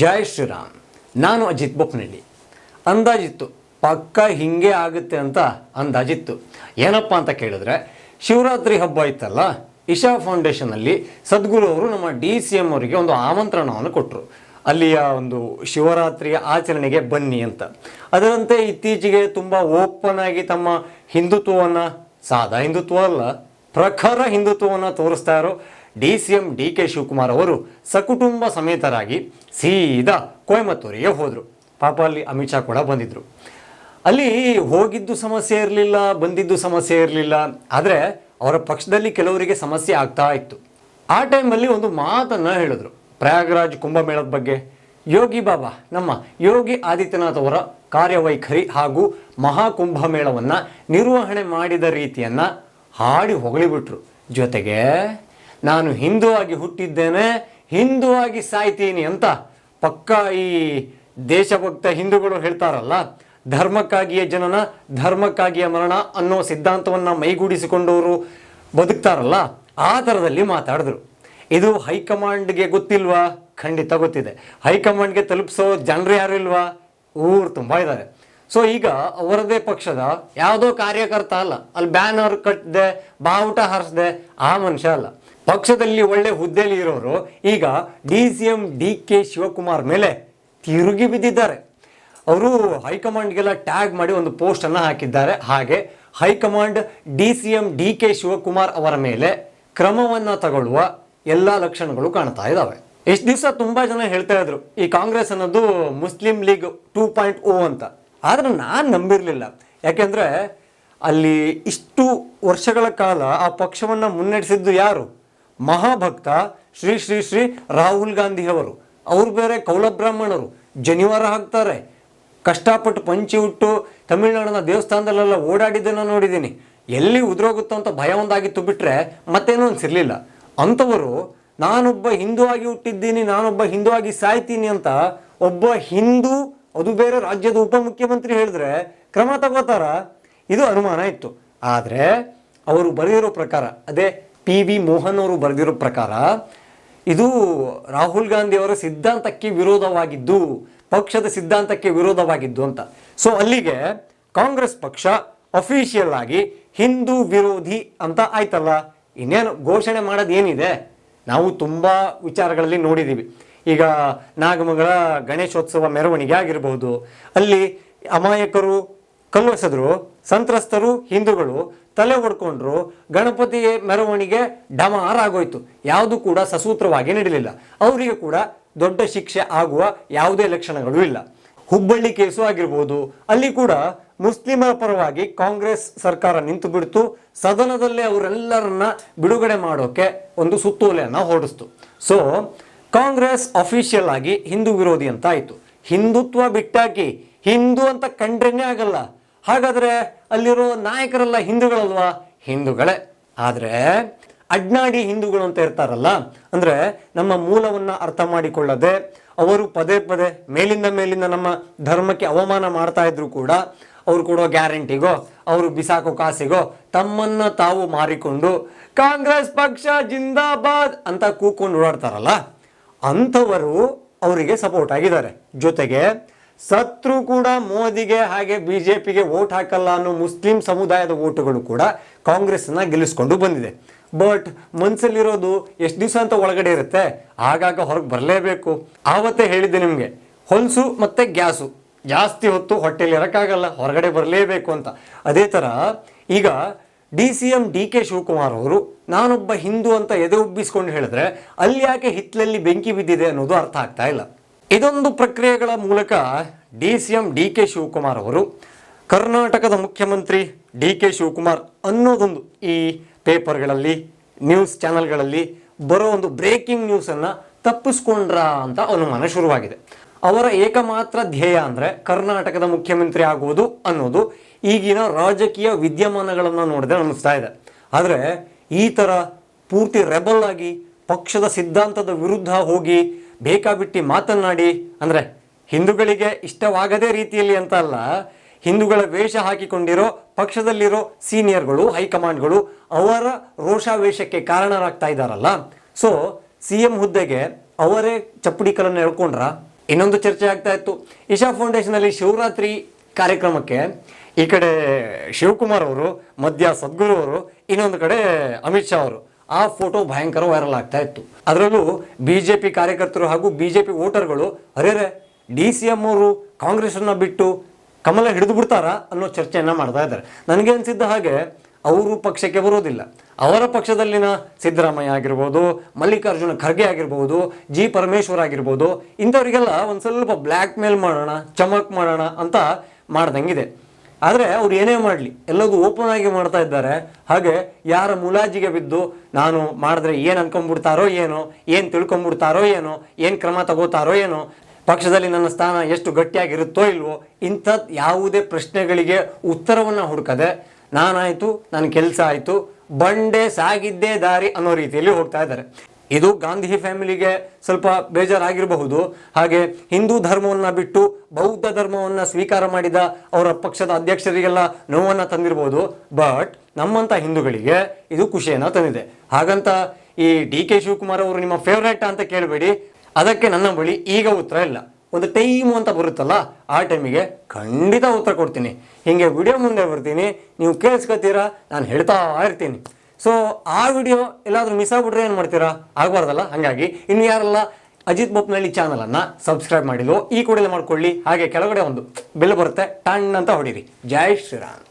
ಜೈ ಶ್ರೀರಾಮ್. ನಾನು ಅಜಿತ್ ಬೊಪ್ಪನಹಳ್ಳಿ ಅಂದಾಜಿತ್ತು, ಪಕ್ಕ ಹಿಂಗೆ ಆಗುತ್ತೆ ಅಂತ ಅಂದಾಜಿತ್ತು. ಏನಪ್ಪ ಅಂತ ಕೇಳಿದ್ರೆ, ಶಿವರಾತ್ರಿ ಹಬ್ಬ ಇತ್ತಲ್ಲ, ಇಶಾ ಫೌಂಡೇಶನಲ್ಲಿ ಸದ್ಗುರು ಅವರು ನಮ್ಮ ಡಿ ಸಿ ಎಂ ಅವರಿಗೆ ಒಂದು ಆಮಂತ್ರಣವನ್ನು ಕೊಟ್ಟರು ಅಲ್ಲಿಯ ಒಂದು ಶಿವರಾತ್ರಿಯ ಆಚರಣೆಗೆ ಬನ್ನಿ ಅಂತ. ಅದರಂತೆ ಇತ್ತೀಚೆಗೆ ತುಂಬ ಓಪನ್ ಆಗಿ ತಮ್ಮ ಹಿಂದುತ್ವವನ್ನು, ಸಾದಾ ಹಿಂದುತ್ವ ಅಲ್ಲ, ಪ್ರಖರ ಹಿಂದುತ್ವವನ್ನು ತೋರಿಸ್ತಾ ಇರೋ D C M D K Shivakumar ಅವರು ಸಕುಟುಂಬ ಸಮೇತರಾಗಿ ಸೀದಾ ಕೊಯಮತ್ತೂರಿಗೆ ಹೋದರು. ಪಾಪ ಅಲ್ಲಿ ಅಮಿತ್ ಶಾ ಕೂಡ ಬಂದಿದ್ದರು ಅಲ್ಲಿ ಹೋಗಿದ್ದು ಸಮಸ್ಯೆ ಇರಲಿಲ್ಲ, ಬಂದಿದ್ದು ಸಮಸ್ಯೆ ಇರಲಿಲ್ಲ. ಆದರೆ ಅವರ ಪಕ್ಷದಲ್ಲಿ ಕೆಲವರಿಗೆ ಸಮಸ್ಯೆ ಆಗ್ತಾ ಇತ್ತು. ಆ ಟೈಮಲ್ಲಿ ಒಂದು ಮಾತನ್ನು ಹೇಳಿದ್ರು. ಪ್ರಯಾಗರಾಜ್ ಕುಂಭಮೇಳದ ಬಗ್ಗೆ. ಯೋಗಿ ಬಾಬಾ, ನಮ್ಮ ಯೋಗಿ ಆದಿತ್ಯನಾಥ್ ಅವರ ಕಾರ್ಯವೈಖರಿ ಹಾಗೂ ಮಹಾಕುಂಭಮೇಳವನ್ನು ನಿರ್ವಹಣೆ ಮಾಡಿದ ರೀತಿಯನ್ನು ಹಾಡಿ ಹೊಗಳಿಬಿಟ್ರು. ಜೊತೆಗೆ ನಾನು ಹಿಂದೂ ಆಗಿ ಹುಟ್ಟಿದ್ದೇನೆ ಹಿಂದೂ ಆಗಿ ಸಾಯ್ತೀನಿ ಅಂತ ಪಕ್ಕ ಈ ದೇಶಭಕ್ತ ಹಿಂದೂಗಳು ಹೇಳ್ತಾರಲ್ಲ, ಧರ್ಮಕ್ಕಾಗಿಯೇ ಜನನ, ಧರ್ಮಕ್ಕಾಗಿಯೇ ಮರಣ ಅನ್ನೋ ಸಿದ್ಧಾಂತವನ್ನು ಮೈಗೂಡಿಸಿಕೊಂಡವರು ಬದುಕ್ತಾರಲ್ಲ, ಆ ಥರದಲ್ಲಿ ಮಾತಾಡಿದ್ರು. ಇದು ಹೈಕಮಾಂಡ್ಗೆ ಗೊತ್ತಿಲ್ವಾ? ಖಂಡಿತ ಗೊತ್ತಿದೆ. ಹೈಕಮಾಂಡ್ಗೆ ತಲುಪಿಸೋ ಜನರು ಯಾರು ಇಲ್ವಾ? ಊರು ತುಂಬ ಇದ್ದಾರೆ ಸೊ ಈಗ ಅವರದೇ ಪಕ್ಷದ ಯಾವುದೋ ಕಾರ್ಯಕರ್ತ ಅಲ್ಲ, ಅಲ್ಲಿ ಬ್ಯಾನರ್ ಕಟ್ಟದೆ ಬಾವುಟ ಹಾರಿಸ್ದೆ, ಆ ಮನುಷ್ಯ ಅಲ್ಲ. ಪಕ್ಷದಲ್ಲಿ ಒಳ್ಳೆ ಹುದ್ದೆಯಲ್ಲಿ ಇರೋರು ಈಗ D C M D K Shivakumar ಮೇಲೆ ತಿರುಗಿ ಬಿದ್ದಿದ್ದಾರೆ. ಅವರು ಹೈಕಮಾಂಡ್ಗೆಲ್ಲ ಟ್ಯಾಗ್ ಮಾಡಿ ಒಂದು ಪೋಸ್ಟನ್ನು ಹಾಕಿದ್ದಾರೆ. ಹಾಗೆ high command D C M D K Shivakumar ಅವರ ಮೇಲೆ ಕ್ರಮವನ್ನು ತಗೊಳ್ಳುವ ಎಲ್ಲ ಲಕ್ಷಣಗಳು ಕಾಣ್ತಾ ಇದ್ದಾವೆ ಇಷ್ಟು ದಿವಸ ತುಂಬ ಜನ ಹೇಳ್ತಾ ಇದ್ರು, ಈ ಕಾಂಗ್ರೆಸ್ ಅನ್ನೋದು Muslim league two point O ಅಂತ. ಆದರೆ ನಾನು ನಂಬಿರಲಿಲ್ಲ. ಯಾಕೆಂದರೆ ಅಲ್ಲಿ ಇಷ್ಟು ವರ್ಷಗಳ ಕಾಲ ಆ ಪಕ್ಷವನ್ನು ಮುನ್ನಡೆಸಿದ್ದು ಯಾರು? ಮಹಾಭಕ್ತ ಶ್ರೀ ಶ್ರೀ ಶ್ರೀ ರಾಹುಲ್ ಗಾಂಧಿ ಅವರು. ಬೇರೆ ಕೌಲಬ್ರಾಹ್ಮಣರು ಜನಿವಾರ ಹಾಕ್ತಾರೆ. ಕಷ್ಟಪಟ್ಟು ಪಂಚಿ ಉಟ್ಟು ತಮಿಳುನಾಡಿನ ದೇವಸ್ಥಾನದಲ್ಲೆಲ್ಲ ಓಡಾಡಿದ್ದನ್ನು ನೋಡಿದ್ದೀನಿ. ಎಲ್ಲಿ ಉದುರೋಗುತ್ತೋ ಅಂತ ಭಯ ಒಂದಾಗಿತ್ತು ಬಿಟ್ಟರೆ ಮತ್ತೇನೂ ಅನ್ಸಿರ್ಲಿಲ್ಲ. ಅಂಥವರು, ನಾನೊಬ್ಬ ಹಿಂದೂ ಆಗಿ ಹುಟ್ಟಿದ್ದೀನಿ, ನಾನೊಬ್ಬ ಹಿಂದೂ ಆಗಿ ಸಾಯ್ತೀನಿ ಅಂತ ಒಬ್ಬ ಹಿಂದೂ, ಅದು ಬೇರೆ ರಾಜ್ಯದ ಉಪಮುಖ್ಯಮಂತ್ರಿ ಹೇಳಿದ್ರೆ ಕ್ರಮ ತಗೋತಾರ? ಇದು ಅನುಮಾನ ಇತ್ತು. ಆದರೆ, ಅವರು ಬರೆದಿರೋ ಪ್ರಕಾರ, ಅದೇ ಪಿ ವಿ ಮೋಹನ್ ಅವರು ಬರೆದಿರೋ ಪ್ರಕಾರ, ಇದು ರಾಹುಲ್ ಗಾಂಧಿ ಅವರ ಸಿದ್ಧಾಂತಕ್ಕೆ ವಿರೋಧವಾಗಿದ್ದು, ಪಕ್ಷದ ಸಿದ್ಧಾಂತಕ್ಕೆ ವಿರೋಧವಾಗಿದ್ದು ಅಂತ. ಸೊ ಅಲ್ಲಿಗೆ ಕಾಂಗ್ರೆಸ್ ಪಕ್ಷ ಅಫಿಷಿಯಲ್ ಆಗಿ ಹಿಂದೂ ವಿರೋಧಿ ಅಂತ ಆಯ್ತಲ್ಲ? ಇನ್ನೇನು ಘೋಷಣೆ ಮಾಡೋದು ಏನಿದೆ? ನಾವು ತುಂಬ ವಿಚಾರಗಳಲ್ಲಿ ನೋಡಿದ್ದೀವಿ ಈಗ ನಾಗಮಗಳ ಗಣೇಶೋತ್ಸವ ಮೆರವಣಿಗೆ ಆಗಿರಬಹುದು ಅಲ್ಲಿ ಅಮಾಯಕರು ಕಲ್ಲೆಸೆದ್ರು ಸಂತ್ರಸ್ತರು, ಹಿಂದೂಗಳು ತಲೆ ಹೊಡ್ಕೊಂಡ್ರು ಗಣಪತಿ ಮೆರವಣಿಗೆ ಡಮಾರ್ ಆಗೋಯ್ತು ಯಾವುದು ಕೂಡ ಸಸೂತ್ರವಾಗಿ ನಡೀಲಿಲ್ಲ. ಅವರಿಗೆ ಕೂಡ ದೊಡ್ಡ ಶಿಕ್ಷೆ ಆಗುವ ಯಾವುದೇ ಲಕ್ಷಣಗಳು ಇಲ್ಲ. ಹುಬ್ಬಳ್ಳಿ ಕೇಸು ಆಗಿರ್ಬೋದು, ಅಲ್ಲಿ ಕೂಡ ಮುಸ್ಲಿಮರ ಪರವಾಗಿ ಕಾಂಗ್ರೆಸ್ ಸರ್ಕಾರ ನಿಂತು ಬಿಡ್ತು ಸದನದಲ್ಲೇ ಅವರೆಲ್ಲರನ್ನ ಬಿಡುಗಡೆ ಮಾಡೋಕೆ ಒಂದು ಸುತ್ತೋಲೆಯನ್ನು ಹೊರಡಿಸ್ತು. ಸೊ ಕಾಂಗ್ರೆಸ್ ಅಫಿಷಿಯಲ್ ಆಗಿ ಹಿಂದೂ ವಿರೋಧಿ ಅಂತ ಆಯಿತು. ಹಿಂದುತ್ವ ಬಿಟ್ಟಾಕಿ, ಹಿಂದೂ ಅಂತ ಕಂಡ್ರೇನೆ ಆಗಲ್ಲ. ಹಾಗಾದ್ರೆ ಅಲ್ಲಿರೋ ನಾಯಕರೆಲ್ಲ ಹಿಂದೂಗಳಲ್ವಾ? ಹಿಂದೂಗಳೇ. ಆದರೆ ಅಡ್ನಾಡಿ ಹಿಂದೂಗಳು ಅಂತ ಇರ್ತಾರಲ್ಲ, ಅಂದ್ರೆ ನಮ್ಮ ಮೂಲವನ್ನ ಅರ್ಥ ಮಾಡಿಕೊಳ್ಳದೆ ಅವರು ಪದೇ ಪದೇ ಮೇಲಿಂದ ಮೇಲಿಂದ ನಮ್ಮ ಧರ್ಮಕ್ಕೆ ಅವಮಾನ ಮಾಡ್ತಾ ಇದ್ರು ಕೂಡ ಅವ್ರು ಕೊಡೋ ಗ್ಯಾರಂಟಿಗೋ, ಅವರು ಬಿಸಾಕೋ ಕಾಸಿಗೋ ತಮ್ಮನ್ನ ತಾವು ಮಾರಿಕೊಂಡು ಕಾಂಗ್ರೆಸ್ ಪಕ್ಷ ಜಿಂದಾಬಾದ್ ಅಂತ ಕೂಕೊಂಡು ಓಡಾಡ್ತಾರಲ್ಲ, ಅಂಥವರು ಅವರಿಗೆ ಸಪೋರ್ಟ್ ಆಗಿದ್ದಾರೆ. ಜೊತೆಗೆ ಸತ್ರು ಕೂಡ ಮೋದಿಗೆ ಹಾಗೆ ಬಿ ಜೆ ಪಿಗೆ ವೋಟ್ ಹಾಕಲ್ಲ ಅನ್ನೋ ಮುಸ್ಲಿಂ ಸಮುದಾಯದ ವೋಟುಗಳು ಕೂಡ ಕಾಂಗ್ರೆಸ್ನ ಗೆಲ್ಲಿಸ್ಕೊಂಡು ಬಂದಿದೆ. ಬಟ್ ಮನ್ಸಲ್ಲಿರೋದು ಎಷ್ಟು ದಿವಸ ಅಂತ ಒಳಗಡೆ ಇರುತ್ತೆ, ಆಗಾಗ ಹೊರಗೆ ಬರಲೇಬೇಕು. ಆವತ್ತೇ ಹೇಳಿದ್ದೆ ನಿಮಗೆ ಹೊಲಸು ಮತ್ತು ಗ್ಯಾಸು. ಜಾಸ್ತಿ ಹೊತ್ತು ಹೊಟ್ಟೆಲಿ ಇರೋಕ್ಕಾಗಲ್ಲ, ಹೊರಗಡೆ ಬರಲೇಬೇಕು ಅಂತ. ಅದೇ ಥರ ಈಗ D C M D K Shivakumar ಅವರು, ನಾನೊಬ್ಬ ಹಿಂದೂ ಅಂತ ಎದೆ ಉಬ್ಬಿಸ್ಕೊಂಡು ಹೇಳಿದ್ರೆ, ಅಲ್ಲಿ ಯಾಕೆ ಹಿತ್ಲಲ್ಲಿ ಬೆಂಕಿ ಬಿದ್ದಿದೆ ಅನ್ನೋದು ಅರ್ಥ ಆಗ್ತಾ ಇಲ್ಲ. ಇದೊಂದು ಪ್ರಕ್ರಿಯೆಗಳ ಮೂಲಕ D C M D K Shivakumar ಅವರು, ಕರ್ನಾಟಕದ ಮುಖ್ಯಮಂತ್ರಿ ಡಿ ಕೆ ಶಿವಕುಮಾರ್ ಅನ್ನೋದೊಂದು ಈ ಪೇಪರ್ಗಳಲ್ಲಿ, ನ್ಯೂಸ್ ಚಾನೆಲ್ಗಳಲ್ಲಿ ಬರೋ ಒಂದು ಬ್ರೇಕಿಂಗ್ ನ್ಯೂಸನ್ನು ತಪ್ಪಿಸ್ಕೊಂಡ್ರ ಅಂತ ಅನುಮಾನ ಶುರುವಾಗಿದೆ. ಅವರ ಏಕಮಾತ್ರ ಧ್ಯೇಯ ಅಂದರೆ ಕರ್ನಾಟಕದ ಮುಖ್ಯಮಂತ್ರಿ ಆಗುವುದು ಅನ್ನೋದು ಈಗಿನ ರಾಜಕೀಯ ವಿದ್ಯಮಾನಗಳನ್ನು ನೋಡಿದ್ರೆ ಅನ್ನಿಸ್ತಾ ಇದೆ. ಆದರೆ ಈ ಥರ ಪೂರ್ತಿ ರೆಬಲ್ ಆಗಿ ಪಕ್ಷದ ಸಿದ್ಧಾಂತದ ವಿರುದ್ಧ ಹೋಗಿ ಬೇಕಾಬಿಟ್ಟಿ ಮಾತನಾಡಿ ಅಂದರೆ ಹಿಂದೂಗಳಿಗೆ ಇಷ್ಟವಾಗದೇ ರೀತಿಯಲ್ಲಿ ಅಂತ ಅಲ್ಲ, ಹಿಂದೂಗಳ ವೇಷ ಹಾಕಿಕೊಂಡಿರೋ, ಪಕ್ಷದಲ್ಲಿರೋ ಸೀನಿಯರ್ಗಳು, ಹೈಕಮಾಂಡ್ಗಳು ಅವರ ರೋಷಾವೇಶಕ್ಕೆ ಕಾರಣರಾಗ್ತಾ ಇದ್ದಾರಲ್ಲ. ಸೊ ಸಿ ಎಂ ಹುದ್ದೆಗೆ ಅವರೇ ಚಪ್ಪಡಿ ಕಲನ್ನು ಎಳ್ಕೊಂಡ್ರ? ಇನ್ನೊಂದು ಚರ್ಚೆ ಆಗ್ತಾ ಇತ್ತು. ಇಶಾ ಫೌಂಡೇಶನಲ್ಲಿ ಶಿವರಾತ್ರಿ ಕಾರ್ಯಕ್ರಮಕ್ಕೆ ಈ ಕಡೆ ಶಿವಕುಮಾರ್ ಅವರು, ಮಧ್ಯ ಸದ್ಗುರು ಅವರು, ಇನ್ನೊಂದು ಕಡೆ ಅಮಿತ್ ಶಾ ಅವರು. ಆ ಫೋಟೋ ಭಯಂಕರ ವೈರಲ್ ಆಗ್ತಾ ಇತ್ತು. ಅದರಲ್ಲೂ ಬಿ ಜೆ ಪಿ ಕಾರ್ಯಕರ್ತರು ಹಾಗೂ ಬಿ ಜೆ ಪಿ ವೋಟರ್ಗಳು, ಅರೇರೆ, ಡಿ ಸಿ ಎಂ ಅವರು ಕಾಂಗ್ರೆಸ್ಸನ್ನು ಬಿಟ್ಟು ಕಮಲ ಹಿಡಿದು ಬಿಡ್ತಾರಾ? ಅನ್ನೋ ಚರ್ಚೆಯನ್ನು ಮಾಡ್ತಾ ಇದ್ದಾರೆ. ನನಗೆ ಅನಿಸಿದ್ದ ಹಾಗೆ ಅವರು ಪಕ್ಷಕ್ಕೆ ಬರೋದಿಲ್ಲ. ಅವರ ಪಕ್ಷದಲ್ಲಿನ ಸಿದ್ದರಾಮಯ್ಯ ಆಗಿರ್ಬೋದು, ಮಲ್ಲಿಕಾರ್ಜುನ ಖರ್ಗೆ ಆಗಿರ್ಬೋದು, ಜಿ ಪರಮೇಶ್ವರ್ ಆಗಿರ್ಬೋದು, ಇಂಥವರಿಗೆಲ್ಲ ಒಂದು ಸ್ವಲ್ಪ ಬ್ಲ್ಯಾಕ್ ಮೇಲ್ ಮಾಡೋಣ, ಚಮಕ್ ಮಾಡೋಣ ಅಂತ ಮಾಡ್ದಂಗಿದೆ. ಆದರೆ ಅವ್ರು ಏನೇ ಮಾಡಲಿ ಎಲ್ಲವೂ ಓಪನ್ ಆಗಿ ಮಾಡ್ತಾ ಇದ್ದಾರೆ. ಹಾಗೆ ಯಾರ ಮುಲಾಜಿಗೆ ಬಿದ್ದು, ನಾನು ಮಾಡಿದ್ರೆ ಏನು ಅನ್ಕೊಂಡ್ಬಿಡ್ತಾರೋ ಏನೋ, ಏನು ತಿಳ್ಕೊಂಬಿಡ್ತಾರೋ ಏನೋ, ಏನು ಕ್ರಮ ತಗೋತಾರೋ ಏನೋ, ಪಕ್ಷದಲ್ಲಿ ನನ್ನ ಸ್ಥಾನ ಎಷ್ಟು ಗಟ್ಟಿಯಾಗಿರುತ್ತೋ ಇಲ್ವೋ ಇಂಥದ್ದು ಯಾವುದೇ ಪ್ರಶ್ನೆಗಳಿಗೆ ಉತ್ತರವನ್ನು ಹುಡುಕದೆ, ನಾನಾಯಿತು ನನ್ನ ಕೆಲಸ ಆಯಿತು, ಬಂಡೆ ಸಾಗಿದ್ದೇ ದಾರಿ ಅನ್ನೋ ರೀತಿಯಲ್ಲಿ ಹೋಗ್ತಾ ಇದ್ದಾರೆ. ಇದು ಗಾಂಧಿ ಫ್ಯಾಮಿಲಿಗೆ ಸ್ವಲ್ಪ ಬೇಜಾರಾಗಿರಬಹುದು. ಹಾಗೆ ಹಿಂದೂ ಧರ್ಮವನ್ನು ಬಿಟ್ಟು ಬೌದ್ಧ ಧರ್ಮವನ್ನು ಸ್ವೀಕಾರ ಮಾಡಿದ ಅವರ ಪಕ್ಷದ ಅಧ್ಯಕ್ಷರಿಗೆಲ್ಲ ನೋವನ್ನು ತಂದಿರಬಹುದು. ಬಟ್ ನಮ್ಮಂಥ ಹಿಂದೂಗಳಿಗೆ ಇದು ಖುಷಿಯನ್ನು ತಂದಿದೆ. ಹಾಗಂತ ಈ ಡಿ ಕೆ ಶಿವಕುಮಾರ್ ಅವರು ನಿಮ್ಮ ಫೇವ್ರೇಟ್ ಅಂತ ಕೇಳಬೇಡಿ. ಅದಕ್ಕೆ ನನ್ನ ಬಳಿ ಈಗ ಉತ್ತರ ಇಲ್ಲ. ಒಂದು ಟೈಮು ಅಂತ ಬರುತ್ತಲ್ಲ, ಆ ಟೈಮಿಗೆ ಖಂಡಿತ ಉತ್ತರ ಕೊಡ್ತೀನಿ. ಹೀಗೆ ವಿಡಿಯೋ ಮುಂದೆ ಬರ್ತೀನಿ. ನೀವು ಕೇಳಿಸ್ಕೊತೀರಾ? ನಾನು ಹೇಳ್ತಾ ಇರ್ತೀನಿ. ಸೊ ಆ ವಿಡಿಯೋ ಎಲ್ಲಾದರೂ ಮಿಸ್ ಆಗ್ಬಿಟ್ರೆ ಏನು ಮಾಡ್ತೀರಾ? ಆಗಬಾರ್ದಲ್ಲ? ಹಾಗಾಗಿ ಇನ್ನು ಯಾರೆಲ್ಲ ಅಜಿತ್ ಬೊಪ್ನಳ್ಳಿ ಚಾನಲನ್ನು ಸಬ್ಸ್ಕ್ರೈಬ್ ಮಾಡಿಲ್ವೋ, ಈ ಕೂಡಲೇ ಮಾಡ್ಕೊಳ್ಳಿ. ಹಾಗೆ ಕೆಳಗಡೆ ಒಂದು ಬೆಲ್ ಬರುತ್ತೆ ಟಣ್ ಅಂತ ಹೊಡೀರಿ. ಜೈ ಶ್ರೀರಾಮ್.